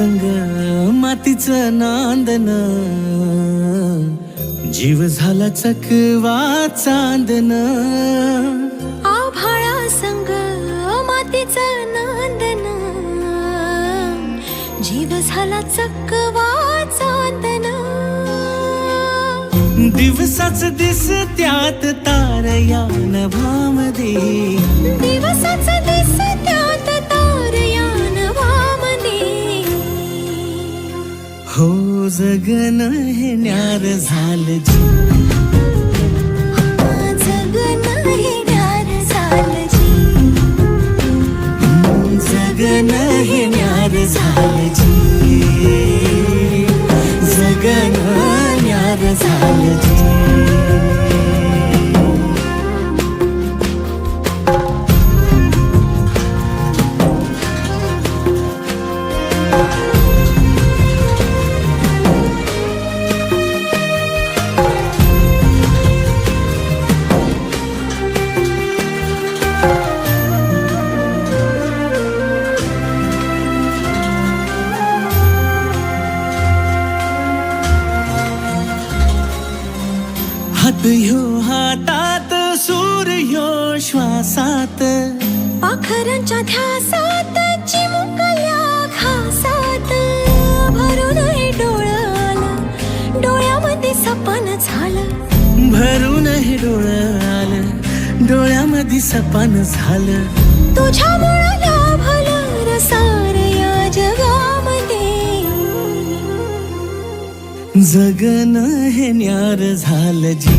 संग मातीचं नांदन. जीव झाला चकवा चांदन. आभाळा संग मातीचं नांदन. जीव झाला चकवा चांदन. दिवसाच दिस त्यात तार या नभामध्ये दिवसाच जगन हे न्यार झालं जी। जगन हे न्यार झालं जगन हे न्यार झालं श्वासात पाखरांच्या ध्यासात चिमुकल्या घासात. भरून हे डोळं आलं डोळ्यामध्ये सपन झालं. भरून हे डोळं आलं डोळ्यामध्ये सपान झालं. तुझ्या मुळाला भलं रसार या जगामध्ये. जगन हे न्यार झालं जी.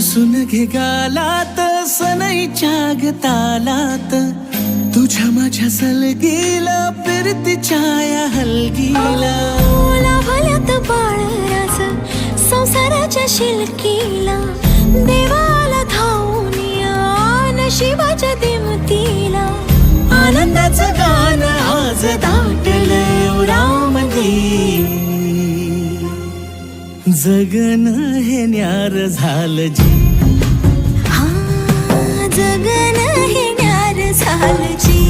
हसून घे गालात सनईच्या गतालात तुझ्या माझ्या सलगीला फिरती छाया हलगीला. भलत बाळ संसाराच्या शिलकीला. देवा जगन हे न्यार झालं जी. हा जगन हे न्यार झालं जी.